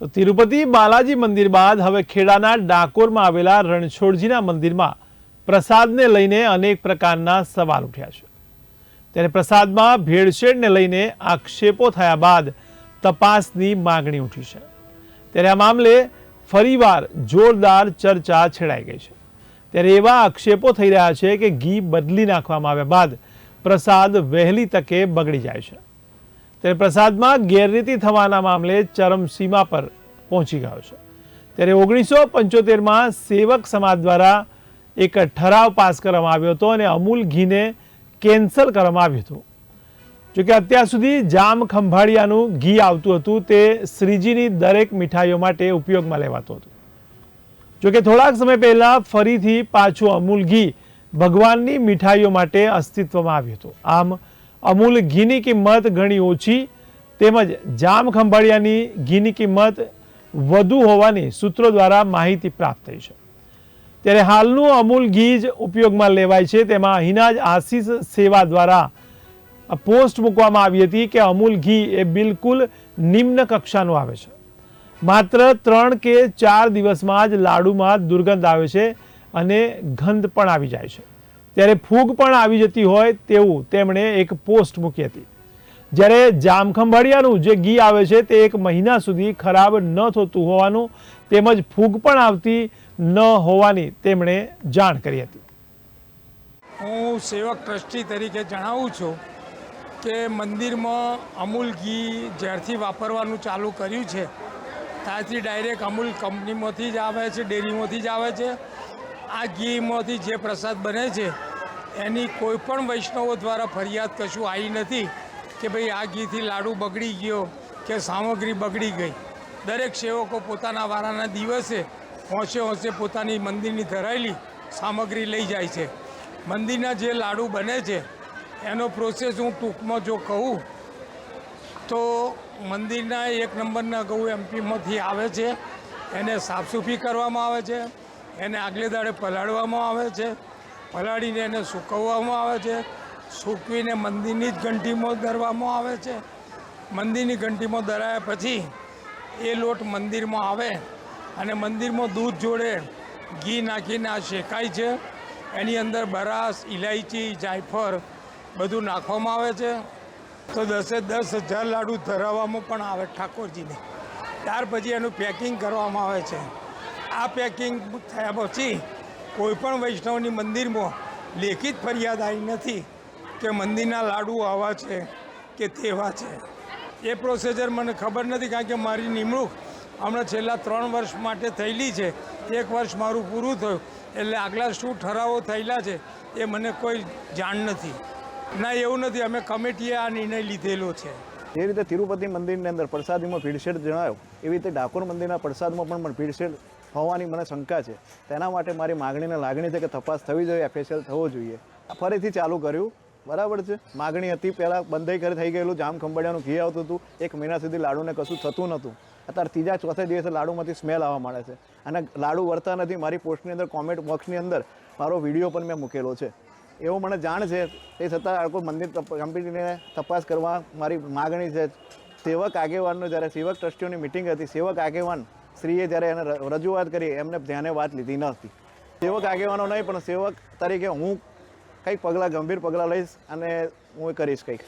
તો તિરુપતિ બાલાજી મંદિર બાદ હવે ખેડાના ડાકોરમાં આવેલા રણછોડજીના મંદિરમાં પ્રસાદને લઈને અનેક પ્રકારના સવાલ ઉઠ્યા છે. ત્યારે પ્રસાદમાં ભેળસેળને લઈને આક્ષેપો થયા બાદ તપાસની માગણી ઉઠી છે. ત્યારે આ મામલે ફરીવાર જોરદાર ચર્ચા છેડાઈ ગઈ છે. ત્યારે એવા આક્ષેપો થઈ રહ્યા છે કે ઘી બદલી નાખવામાં આવ્યા બાદ પ્રસાદ વહેલી તકે બગડી જાય છે. ત્યારે પ્રસાદમાં ગેરરીતિ થવાના મામલે ચરમસીમા પર પહોંચી ગયો છે. ત્યારે ઓગણીસો પંચોતેરમાં સેવક સમાજ દ્વારા એક ઠરાવ પાસ કરવામાં આવ્યો હતો અને અમૂલ ઘીને કેન્સલ કરવામાં આવ્યું હતું. જોકે અત્યાર સુધી જામ ખંભાળિયાનું ઘી આવતું હતું, તે શ્રીજીની દરેક મીઠાઈઓ માટે ઉપયોગમાં લેવાતું હતું. જોકે થોડાક સમય પહેલા ફરીથી પાછું અમૂલ ઘી ભગવાનની મીઠાઈઓ માટે અસ્તિત્વમાં આવ્યું હતું. આમ અમૂલ ઘીની કિંમત ઘણી ઓછી, તેમજ જામ ખંભાળિયાની ઘીની કિંમત વધુ હોવાની સૂત્રો દ્વારા માહિતી પ્રાપ્ત થઈ છે. ત્યારે હાલનું અમૂલ ઘી જ ઉપયોગમાં લેવાય છે, તેમાં અહીંના જ આશીષ સેવા દ્વારા પોસ્ટ મૂકવામાં આવી હતી કે અમૂલ ઘી એ બિલકુલ નિમ્ન કક્ષાનું આવે છે. માત્ર ત્રણ કે ચાર દિવસમાં જ લાડુમાં દુર્ગંધ આવે છે અને ગંધ પણ આવી જાય છે. ત્યારે ફૂગ પણ આવી જતી હોય તેવું તેમણે એક પોસ્ટ મૂકી હતી. જ્યારે જામખંભાળિયાનું જે ઘી આવે છે તે એક મહિના સુધી ખરાબ ન થતું હોવાનું તેમજ ફૂગ પણ આવતી ન હોવાની તેમણે જાણ કરી હતી. હું સેવક ટ્રસ્ટી તરીકે જણાવું છું કે મંદિરમાં અમૂલ ઘી જ્યારથી વાપરવાનું ચાલુ કર્યું છે, ત્યારથી ડાયરેક્ટ અમૂલ કંપનીમાંથી જ આવે છે, ડેરીમાંથી જ આવે છે. આ ઘીમાંથી જે પ્રસાદ બને છે, એની કોઈ પણ વૈષ્ણવો દ્વારા ફરિયાદ કશું આવી નથી કે ભાઈ આ ઘીથી લાડુ બગડી ગયો કે સામગ્રી બગડી ગઈ. દરેક સેવકો પોતાના વારાના દિવસે હોંશે હોંશે પોતાની મંદિરની ધરાયેલી સામગ્રી લઈ જાય છે. મંદિરના જે લાડુ બને છે, એનો પ્રોસેસ હું ટૂંકમાં જો કહું, તો મંદિરના એક નંબરના ગૌ એમપીમાંથી આવે છે, એને સાફસૂફી કરવામાં આવે છે એને આગલે દાડે પલાળવામાં આવે છે. પલાળીને એને સૂકવવામાં આવે છે. સૂકવીને મંદિરની જ ઘંટીમાં દરવામાં આવે છે. મંદિરની ઘંટીમાં દરાયા પછી એ લોટ મંદિરમાં આવે અને મંદિરમાં દૂધ જોડે ઘી નાખીને આ શેકાય છે. એની અંદર બરાસ ઇલાયચી જાયફળ બધું નાખવામાં આવે છે. તો દસે દસ હજાર લાડુ ધરાવવામાં પણ આવે ઠાકોરજીને. ત્યાર પછી એનું પેકિંગ કરવામાં આવે છે. આ પેકિંગ થયા પછી કોઈપણ વૈષ્ણવની મંદિરમાં લેખિત ફરિયાદ આવી નથી કે મંદિરના લાડુ આવા છે કે તેવા છે. એ પ્રોસેજર મને ખબર નથી કારણ કે મારી નિમણૂક હમણાં છેલ્લા ત્રણ વર્ષ માટે થયેલી છે. એક વર્ષ મારું પૂરું થયું એટલે આગલા શું ઠરાવો થયેલા છે એ મને કોઈ જાણ નથી. ના, એવું નથી. અમે કમિટીએ આ નિર્ણય લીધેલો છે. જે રીતે તિરુપતિ મંદિરની અંદર પ્રસાદીમાં ભીડછેડ જણાયો. એવી રીતે ડાકોર મંદિરના પ્રસાદમાં પણ ભીડછેડ હોવાની મને શંકા છે. તેના માટે મારી માગણીને લાગણી છે કે તપાસ થવી જોઈએ એફએસએલ થવો જોઈએ. ફરીથી ચાલુ કર્યું. બરાબર છે? માગણી હતી, પહેલાં બંધાઈ ઘરે થઈ ગયેલું, જામ ખંભાળિયાનું ઘી આવતું હતું. એક મહિના સુધી લાડુને કશું થતું નહોતું. અત્યારે ત્રીજા, ચોથા દિવસે લાડુમાંથી સ્મેલ આવવા માંડે છે. અને લાડુ વળતા નથી, મારી પોસ્ટની અંદર કોમેન્ટ બોક્સની અંદર મારો વીડિયો પણ મેં મૂકેલો છે. એવો મને જાણ છે, એ છતાં આ મંદિર કંપનીને તપાસ કરવા મારી માગણી છે. સેવક આગેવાનનો જ્યારે સેવક ટ્રસ્ટીઓની મિટિંગ હતી, સેવક આગેવાન શ્રીએ જ્યારે એને રજૂઆત કરી, એમને ધ્યાને વાત લીધી ન હતી સેવક આગેવાનો નહીં, પણ સેવક તરીકે હું કંઈક પગલાં, ગંભીર પગલાં લઈશ અને હું કરીશ કંઈક.